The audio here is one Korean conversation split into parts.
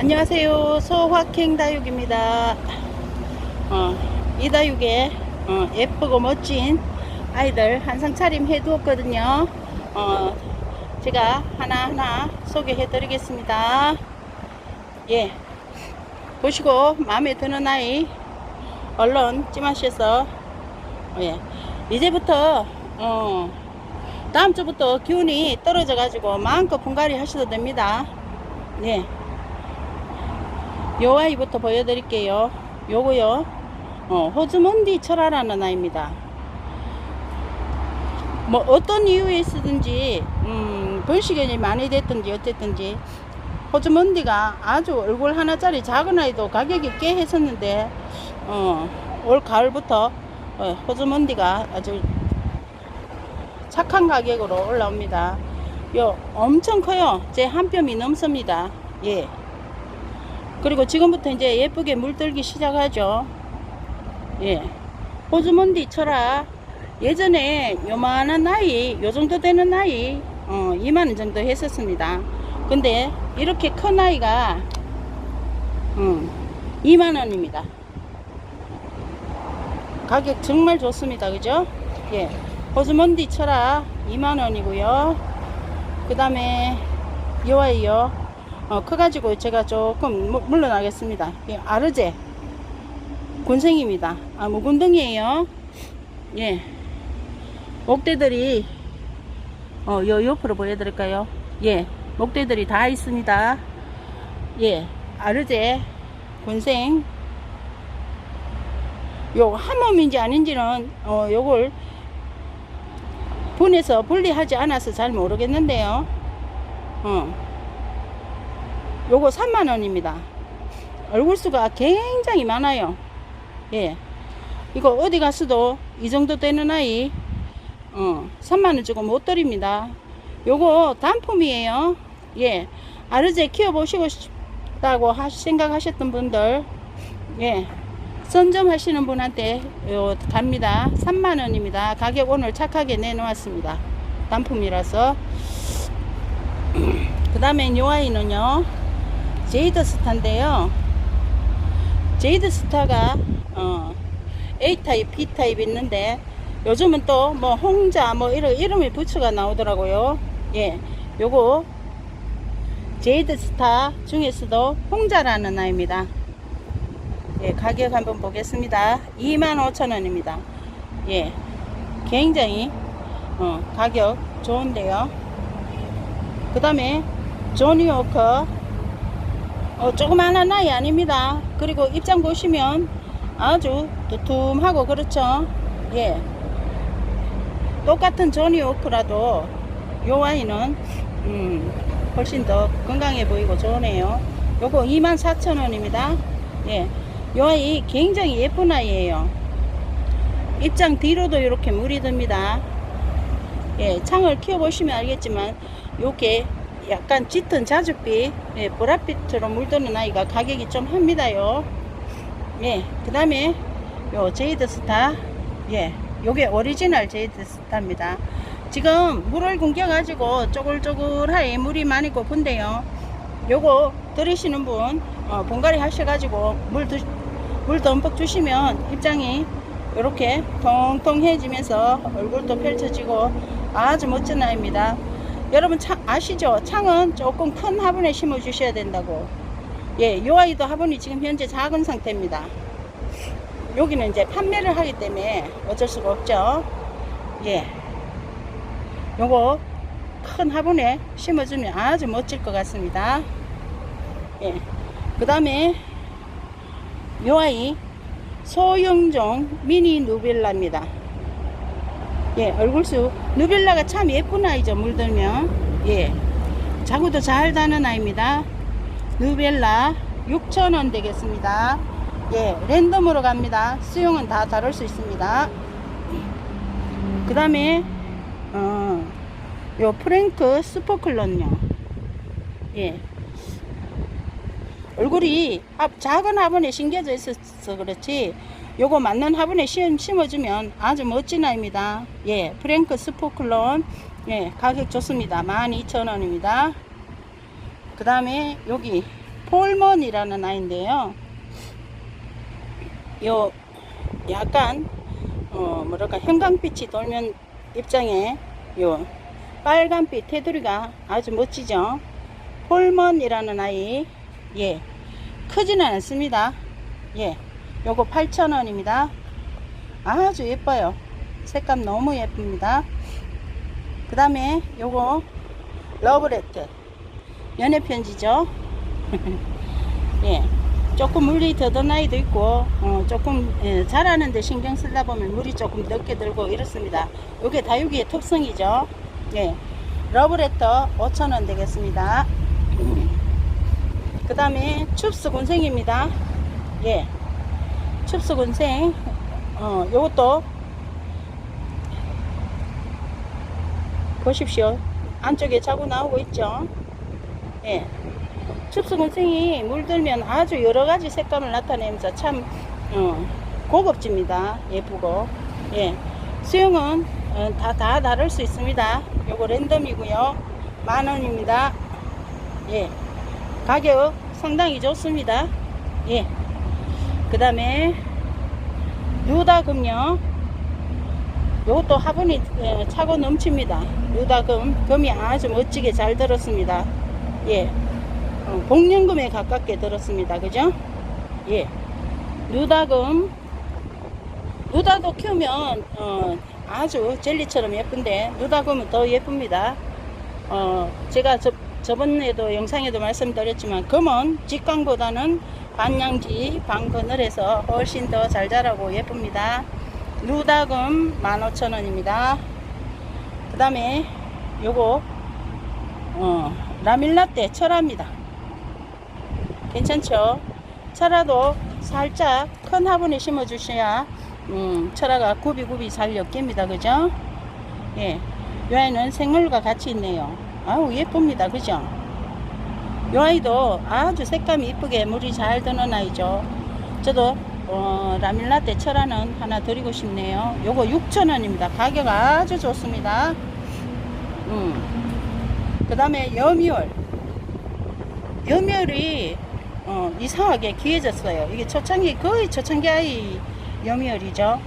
안녕하세요. 소확행 다육입니다. 어, 이 다육에 어, 예쁘고 멋진 아이들 한상 차림 해두었거든요. 어, 제가 하나하나 소개해 드리겠습니다. 예. 보시고 마음에 드는 아이 얼른 찜하셔서 예. 이제부터 어, 다음 주부터 기운이 떨어져 가지고 마음껏 분갈이 하셔도 됩니다. 예. 요 아이부터 보여드릴게요. 요거요. 어, 호즈몬디 철화라는 아이입니다. 뭐 어떤 이유에 있었든지 음, 번식이 많이 됐든지 어쨌든지 호즈몬디가 아주 얼굴 하나짜리 작은 아이도 가격이 꽤 했었는데 어, 올 가을부터 어, 호즈몬디가 아주 착한 가격으로 올라옵니다. 요 엄청 커요. 제 한 뼘이 넘습니다. 예. 그리고 지금부터 이제 예쁘게 물들기 시작하죠. 예. 호즈몬디 철아 예전에 요만한 나이, 요 정도 되는 나이, 어, 2만원 정도 했었습니다. 근데 이렇게 큰 나이가, 음, 2만원입니다. 가격 정말 좋습니다. 그죠? 예. 호즈몬디 철아 2만원이고요. 그 다음에 요 아이요. 어, 커가지고 제가 조금 물- 물러나겠습니다. 예, 아르제 군생입니다. 아, 무군등이에요. 예. 목대들이 어, 요 옆으로 보여드릴까요? 예, 목대들이 다 있습니다. 예, 아르제 군생 요 한몸인지 아닌지는 어, 요걸 분해서 분리하지 않아서 잘 모르겠는데요. 어. 요거 3만원입니다. 얼굴수가 굉장히 많아요. 예. 이거 어디 가서도 이 정도 되는 아이, 어, 3만원 주고 못 드립니다. 요거 단품이에요. 예. 아르제 키워보시고 싶다고 하, 생각하셨던 분들, 예. 선점 하시는 분한테 요 갑니다. 3만원입니다. 가격 오늘 착하게 내놓았습니다. 단품이라서. 그 다음에 요 아이는요. 제이드 스타인데요. 제이드 스타가 어, A 타입, B 타입 있는데 요즘은 또 뭐 홍자 뭐 이런 이름이 부츠가 나오더라고요. 예, 요거 제이드 스타 중에서도 홍자라는 아이입니다. 예, 가격 한번 보겠습니다. 25,000원입니다. 예, 굉장히 어, 가격 좋은데요. 그 다음에 조니 워커 어, 조그마한 아이 아닙니다. 그리고 입장 보시면 아주 두툼하고 그렇죠. 예. 똑같은 조니 오크라도 요 아이는 음, 훨씬 더 건강해 보이고 좋네요. 요거 24,000원입니다. 예. 요 아이 굉장히 예쁜 아이예요. 입장 뒤로도 이렇게 물이 듭니다. 예, 창을 키워보시면 알겠지만 요게 약간 짙은 자줏빛, 예, 보랏빛처럼 물드는 아이가 가격이 좀 합니다요. 예, 그 다음에 요 제이드 스타, 예, 요게 오리지널 제이드 스타입니다. 지금 물을 굶겨 가지고 쪼글쪼글하게 물이 많이 고픈데요. 요거 들이시는 분, 어, 분갈이 하셔 가지고 물, 드, 물 듬뿍 주시면 입장이 이렇게 통통해지면서 얼굴도 펼쳐지고 아주 멋진 아이입니다. 여러분 창 아시죠? 창은 조금 큰 화분에 심어 주셔야 된다고. 예, 요 아이도 화분이 지금 현재 작은 상태입니다. 여기는 이제 판매를 하기 때문에 어쩔 수가 없죠. 예. 요거 큰 화분에 심어주면 아주 멋질 것 같습니다. 예. 그 다음에 요 아이 소형종 미니 누빌라입니다. 예, 얼굴수 누빌라가 참 예쁜 아이죠. 물들면 예, 자구도 잘 다는 아이입니다. 누벨라 6,000원 되겠습니다. 예, 랜덤으로 갑니다. 수용은 다 다룰 수 있습니다. 그 다음에 어, 요 프랭크 스포클런요. 예, 얼굴이 합- 작은 화분에 심겨져 있어서 그렇지 요거 맞는 화분에 심, 심어주면 아주 멋진 아이입니다 예 프랭크 스포클론 예 가격 좋습니다 12,000원입니다 그 다음에 여기 폴먼이라는 아이인데요. 요 약간 어 뭐랄까 형광빛이 돌면 입장에 요 빨간빛 테두리가 아주 멋지죠. 폴먼이라는 아이 예 크지는 않습니다. 예 요거 8,000원입니다. 아주 예뻐요. 색감 너무 예쁩니다. 그 다음에 요거 러브레트 연애 편지죠. 예. 조금 물이 더든 아이도 있고 어, 조금 예, 자라는데 신경 쓰다 보면 물이 조금 늦게 들고 이렇습니다. 요게 다육이의 특성이죠. 예. 러브레터 5,000원 되겠습니다. 그 다음에 춥스 군생입니다. 예. 춥스 군생 어, 요것도 보십시오. 안쪽에 자고 나오고 있죠. 예. 춥수군생이 물들면 아주 여러 가지 색감을 나타내면서 참 어, 고급집니다. 예쁘고. 예. 수영은 어, 다, 다 다를 수 있습니다. 요거 랜덤이고요. 만 원입니다. 예. 가격 상당히 좋습니다. 예. 그 다음에 누다금요. 요것도 화분이 예, 차고 넘칩니다. 누다금 금이 아주 멋지게 잘 들었습니다. 예. 어, 복륜금에 가깝게 들었습니다. 그죠? 예. 누다금 누다도 키우면 어, 아주 젤리처럼 예쁜데 누다금은 더 예쁩니다. 어, 제가 저, 저번에도 영상에도 말씀드렸지만 금은 직광보다는 반양지 반그늘에서 훨씬 더 잘 자라고 예쁩니다. 누다금 15,000원입니다. 그 다음에 요거 어, 라밀라떼 철화입니다. 괜찮죠? 철화도 살짝 큰 화분에 심어 주셔야 음, 철화가 굽이굽이 잘 엮입니다. 그죠? 예. 이 아이는 생물과 같이 있네요. 아우 예쁩니다. 그죠? 이 아이도 아주 색감이 이쁘게 물이 잘 드는 아이죠. 저도 어, 라밀라떼 철화는 하나 드리고 싶네요. 요거 6,000원입니다. 가격 아주 좋습니다. 음. 그 다음에 여미월. 여미월이 어, 이상하게 귀해졌어요. 이게 초창기, 거의 초창기 아이 여미월이죠.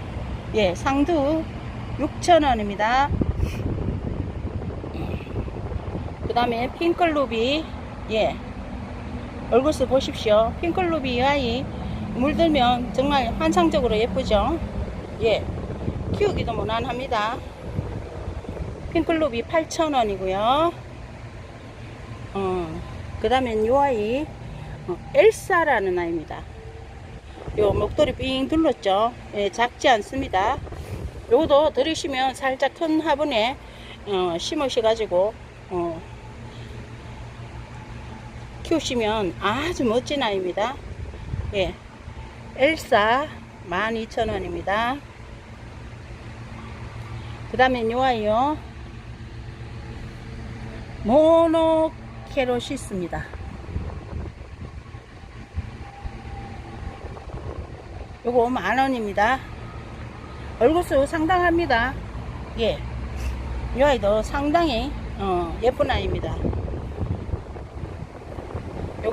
예, 상두 6,000원입니다. 그 다음에 핑클루비, 예. 얼굴수 보십시오. 핑클루비 아이 물들면 정말 환상적으로 예쁘죠. 예. 키우기도 무난합니다. 핑클루비 8,000원이고요. 어, 그 다음엔 요 아이, 어, 엘사라는 아이입니다. 요 목도리 삥 둘렀죠. 예, 작지 않습니다. 요것도 들이시면 살짝 큰 화분에 어, 심으셔가지고 어, 키우시면 아주 멋진 아이입니다. 예, 엘사 12,000원입니다. 그 다음에 요 아이요. 모노케로시스입니다. 요거 만원입니다. 얼굴수 상당합니다. 예. 이 아이도 상당히 어, 예쁜 아이입니다.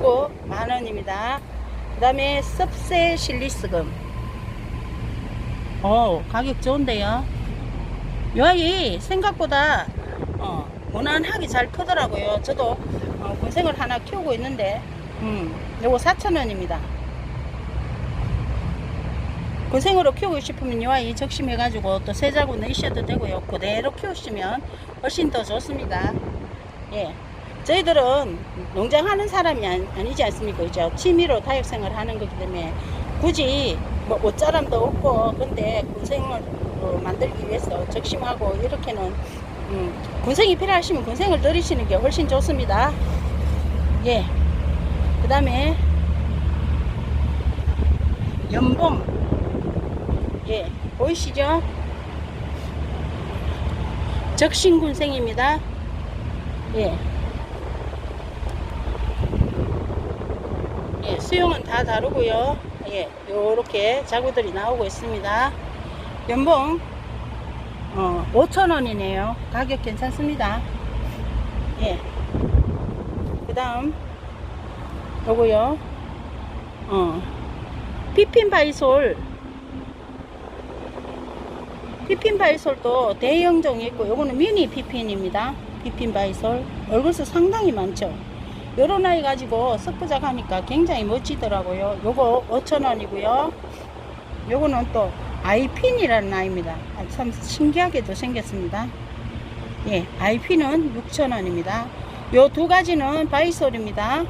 요거 만원입니다. 그 다음에 습세 실리스금. 어, 가격 좋은데요. 이 아이 생각보다 어, 무난하게 잘 크더라고요. 저도 어, 군생을 하나 키우고 있는데, 음, 요거 4,000원입니다. 군생으로 키우고 싶으면 이 아이 적심해가지고 또 세자고 넣으셔도 되고요. 그대로 키우시면 훨씬 더 좋습니다. 예. 저희들은 농장하는 사람이 아니, 아니 지 않습니까? 그죠? 취미로 다육생활 하는 거기 때문에 굳이 뭐 옷자람도 없고 근데 군생을 어, 만들기 위해서 적심하고 이렇게는 음, 군생이 필요하시면 군생을 들이시는 게 훨씬 좋습니다. 예. 그 다음에 연봉 예 보이시죠? 적신군생입니다. 예. 예, 수용은 다 다르고요. 예, 요렇게 자구들이 나오고 있습니다. 연봉 어, 5,000원이네요. 가격 괜찮습니다. 예. 그 다음 요거요. 어. 피핀 바이솔. 피핀 바이솔도 대형종이 있고 요거는 미니 피핀입니다. 피핀 바이솔. 얼굴수 상당히 많죠. 요런 아이 가지고 석부작 하니까 굉장히 멋지더라고요. 요거 5,000원이고요. 요거는 또 아이핀이라는 아이입니다. 아, 참 신기하게도 생겼습니다. 예, 아이핀은 6,000원입니다. 요 두 가지는 바이솔입니다.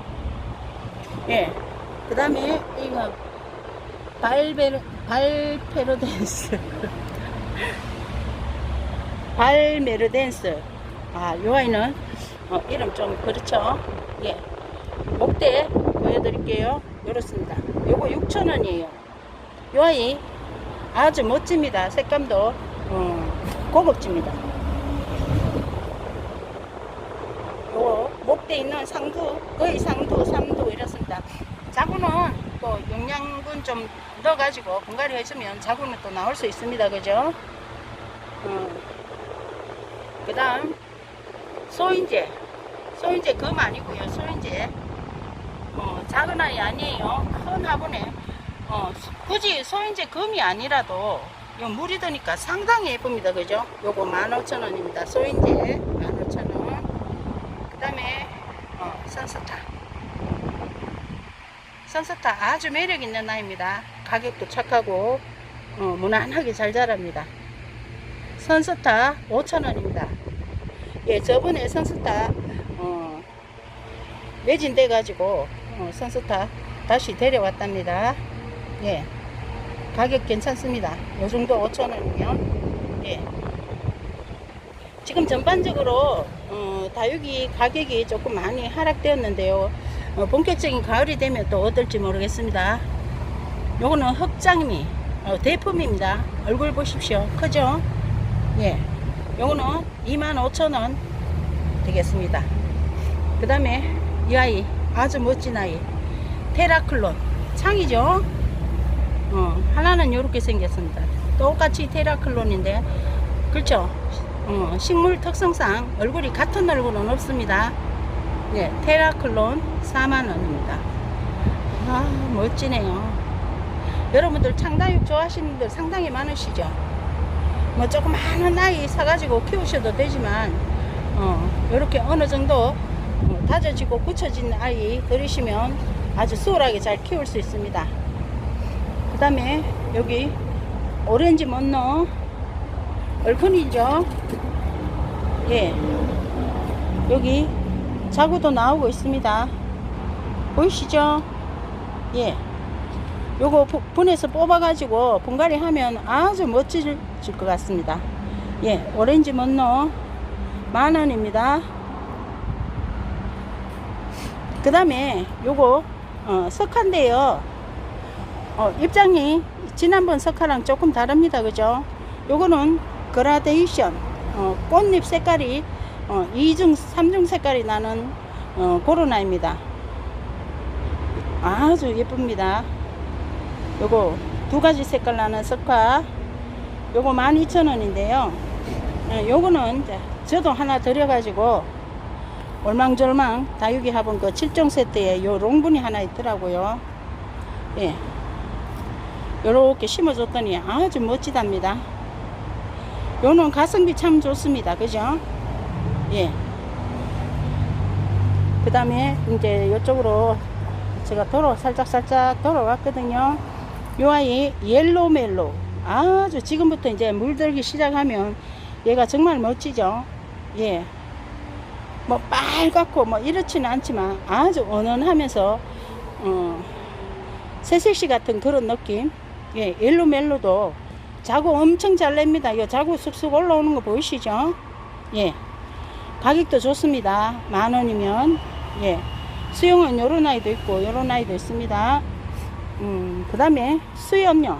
예. 그 다음에 이거 발베르, 발페르덴스. 발메르덴스. 아, 요 아이는 어, 이름 좀 그렇죠. 예. 목대 보여드릴게요. 요렇습니다. 요거 6,000원이에요. 요 아이 아주 멋집니다. 색감도 어, 고급집니다. 요거 목대 있는 상두 거의 상두 3두 이렇습니다. 자구는 또 영양분 좀 넣어가지고 분갈이 해주면 자구는 또 나올 수 있습니다. 그죠? 어. 그 다음 소인제 소인제 검 아니고요. 소인제 어, 작은 아이 아니에요. 큰 화분에 어, 굳이 소인제 금이 아니라도 요 물이 드니까 상당히 예쁩니다. 그죠? 요거 15,000원입니다. 소인제 15,000원. 그 다음에 어, 선스타. 선스타 아주 매력 있는 아이입니다. 가격도 착하고 어, 무난하게 잘 자랍니다. 선스타 5,000원입니다. 예, 저번에 선스타 어, 매진돼 가지고 어, 선스타 다시 데려왔답니다. 예. 가격 괜찮습니다. 요 정도 5,000원이면. 예. 지금 전반적으로, 어, 다육이 가격이 조금 많이 하락되었는데요. 어, 본격적인 가을이 되면 또 어떨지 모르겠습니다. 요거는 흑장미, 어, 대품입니다. 얼굴 보십시오. 크죠? 예. 요거는 25,000원 되겠습니다. 그 다음에 이 아이, 아주 멋진 아이. 테라클론. 창이죠? 어, 하나는 이렇게 생겼습니다. 똑같이 테라클론인데, 그렇죠? 어, 식물 특성상 얼굴이 같은 얼굴은 없습니다. 네, 테라클론 4만원입니다. 아, 멋지네요. 여러분들 창다육 좋아하시는 분들 상당히 많으시죠? 뭐 조그마한 아이 사가지고 키우셔도 되지만, 어, 이렇게 어느 정도 어, 다져지고 굳혀진 아이 들이시면 아주 수월하게 잘 키울 수 있습니다. 그 다음에 여기 오렌지 먼너 얼큰이죠? 예. 여기 자구도 나오고 있습니다. 보이시죠? 예. 요거 부- 분해서 뽑아 가지고 분갈이 하면 아주 멋질 것 같습니다. 예 오렌지 먼너 만원입니다 그 다음에 요거 어, 석한데요 어, 입장이 지난번 석화랑 조금 다릅니다. 그죠? 요거는 그라데이션 어, 꽃잎 색깔이 어, 2중, 3중 색깔이 나는 어, 코로나입니다. 아주 예쁩니다. 요거 두 가지 색깔 나는 석화 요거 12,000원인데요. 어, 요거는 저도 하나 드려가지고 올망졸망 다육이 화분 그 7종 세트에 요 롱분이 하나 있더라고요. 예. 요렇게 심어줬더니 아주 멋지답니다. 요는 가성비 참 좋습니다. 그죠? 예. 그 다음에 이제 요쪽으로 제가 도로 살짝살짝 돌아왔거든요. 요 아이 옐로 멜로. 아주 지금부터 이제 물들기 시작하면 얘가 정말 멋지죠? 예. 뭐 빨갛고 뭐 이렇지는 않지만 아주 은은하면서 어, 새색시 같은 그런 느낌. 예, 옐로멜로도 자구 엄청 잘 냅니다. 이 자구 쑥쑥 올라오는 거 보이시죠? 예. 가격도 좋습니다. 만 원이면. 예. 수영은 요런 아이도 있고, 요런 아이도 있습니다. 음, 그 다음에 수염요.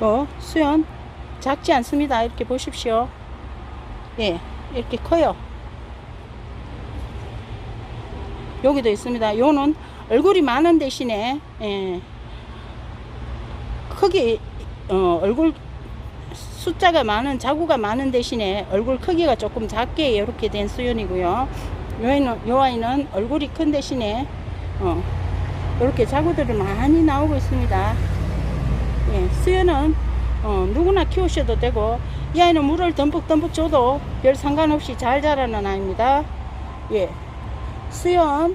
어, 수염 작지 않습니다. 이렇게 보십시오. 예, 이렇게 커요. 여기도 있습니다. 요는 얼굴이 많은 대신에 예, 크기 어, 얼굴 숫자가 많은 자구가 많은 대신에 얼굴 크기가 조금 작게 이렇게 된 수연이고요. 요 아이는, 요 아이는 얼굴이 큰 대신에 어, 이렇게 자구들이 많이 나오고 있습니다. 예, 수연은 어, 누구나 키우셔도 되고 이 아이는 물을 듬뿍듬뿍 줘도 별 상관없이 잘 자라는 아이입니다. 예, 수연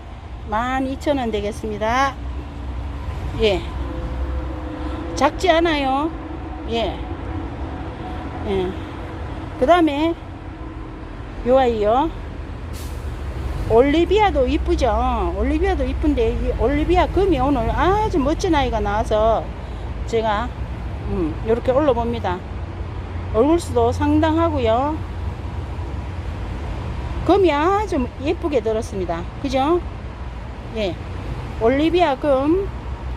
12,000원 되겠습니다. 예, 작지 않아요. 예. 예. 그 다음에 요 아이요. 올리비아도 이쁘죠. 올리비아도 이쁜데 이 올리비아 금이 오늘 아주 멋진 아이가 나와서 제가 음, 이렇게 올려봅니다. 얼굴수도 상당하고요. 금이 아주 예쁘게 들었습니다. 그죠? 예. 올리비아 금.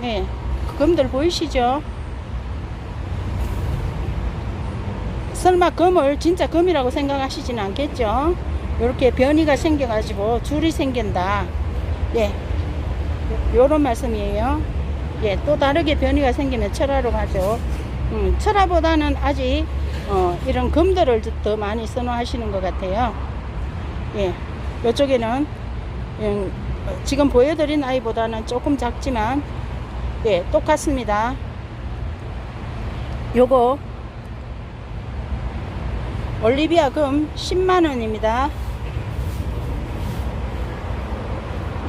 예. 그 금들 보이시죠? 설마 금을 진짜 금이라고 생각하시지는 않겠죠? 이렇게 변이가 생겨 가지고 줄이 생긴다. 예. 요런 말씀이에요. 예, 또 다르게 변이가 생기면 철화로 가죠. 음, 철화보다는 아직 어, 이런 금들을 더 많이 선호하시는 것 같아요. 예, 이쪽에는 음, 지금 보여드린 아이보다는 조금 작지만 예, 똑같습니다. 요거 올리비아 금 10만원입니다.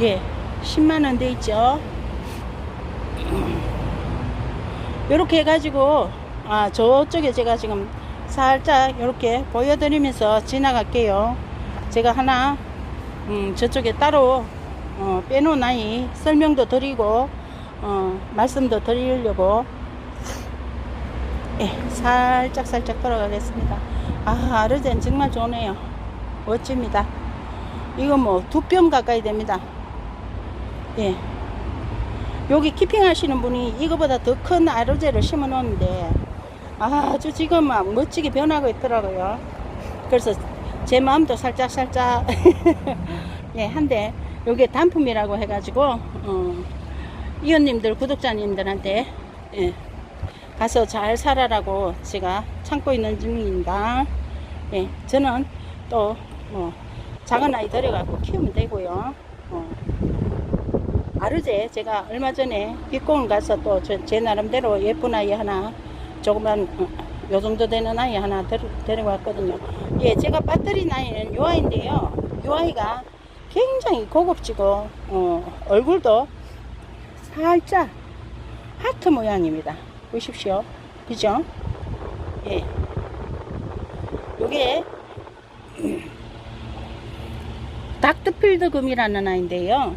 예, 10만원 돼 있죠. 요렇게 해가지고, 아, 저쪽에 제가 지금 살짝 이렇게 보여드리면서 지나갈게요. 제가 하나, 음, 저쪽에 따로, 어, 빼놓은 아이 설명도 드리고, 어, 말씀도 드리려고, 예, 살짝 살짝 걸어가겠습니다. 아, 아르젠 정말 좋네요. 멋집니다. 이거 뭐두뼘 가까이 됩니다. 예. 여기 키핑 하시는 분이 이거보다 더 큰 아르제를 심어 놓는데 아주 지금 막 멋지게 변하고 있더라고요. 그래서 제 마음도 살짝 살짝 예, 한데 요게 단품이라고 해가지고 어, 이웃님들 구독자님들한테 예, 가서 잘 살아라고 제가 참고 있는 중입니다. 예, 저는 또 뭐 작은 아이 데려가고 키우면 되고요. 어, 아르제 제가 얼마 전에 빅공을 가서 또 제 나름대로 예쁜 아이 하나 조그만 어, 요 정도 되는 아이 하나 데려, 데려왔거든요. 예, 제가 빠뜨린 아이는 요 아이인데요. 요 아이가 굉장히 고급지고 어, 얼굴도 살짝 하트 모양입니다. 보십시오. 그죠? 예. 요게 닥터필드 금이라는 아이인데요.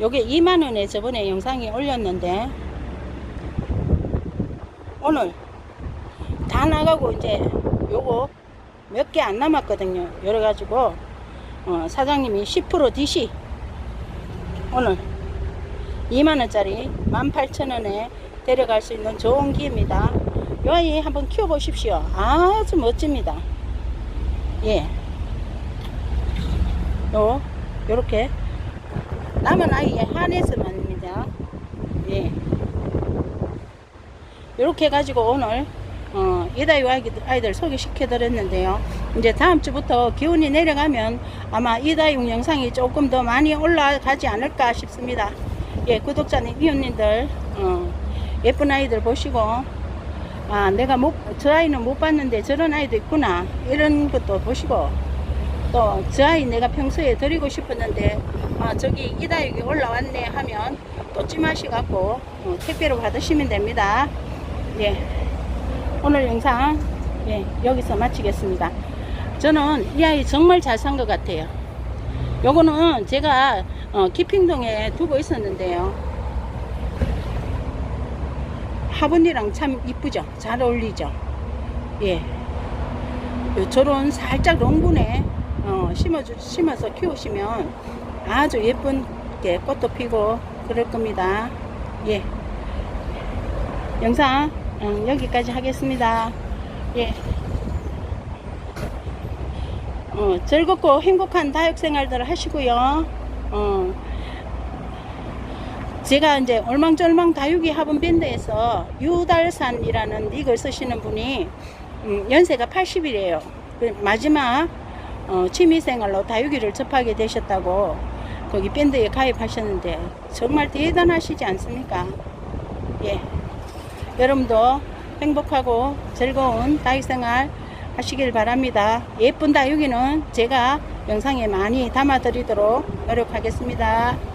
요게 2만원에 저번에 영상에 올렸는데 오늘 다 나가고 이제 요거 몇 개 안 남았거든요. 그래가지고 어, 사장님이 10% DC 오늘 2만원짜리 18,000원에 데려갈 수 있는 좋은 기회입니다. 요 아이 한번 키워보십시오. 아주 멋집니다. 예. 요, 요렇게. 남은 아이에 한해서만입니다. 예. 요렇게 해가지고 오늘, 어, 이다유 아이들, 아이들 소개시켜 드렸는데요. 이제 다음 주부터 기온이 내려가면 아마 이다유 영상이 조금 더 많이 올라가지 않을까 싶습니다. 예, 구독자님, 이웃님들, 어, 예쁜 아이들 보시고, 아, 내가 못, 저 아이는 못 봤는데 저런 아이도 있구나. 이런 것도 보시고, 또, 저 아이 내가 평소에 드리고 싶었는데, 아, 저기 이다육이 올라왔네 하면 또 찜하셔갖고, 어, 택배로 받으시면 됩니다. 예. 오늘 영상, 예, 여기서 마치겠습니다. 저는 이 아이 정말 잘 산 것 같아요. 요거는 제가, 어, 기핑동에 두고 있었는데요. 화분이랑 참 이쁘죠? 잘 어울리죠? 예. 요 저런 살짝 롱분에 어, 심어주, 심어서 키우시면 아주 예쁜 게 꽃도 피고 그럴 겁니다. 예. 영상 음, 여기까지 하겠습니다. 예. 어, 즐겁고 행복한 다육 생활들 하시고요. 어, 제가 이제 얼망졸망 다육이 학원 밴드에서 유달산이라는 닉을 쓰시는 분이 음, 연세가 80이래요. 마지막 어, 취미생활로 다육이를 접하게 되셨다고 거기 밴드에 가입하셨는데 정말 대단하시지 않습니까? 예. 여러분도 행복하고 즐거운 다육 생활 하시길 바랍니다. 예쁜 다육이는 제가 영상에 많이 담아 드리도록 노력하겠습니다.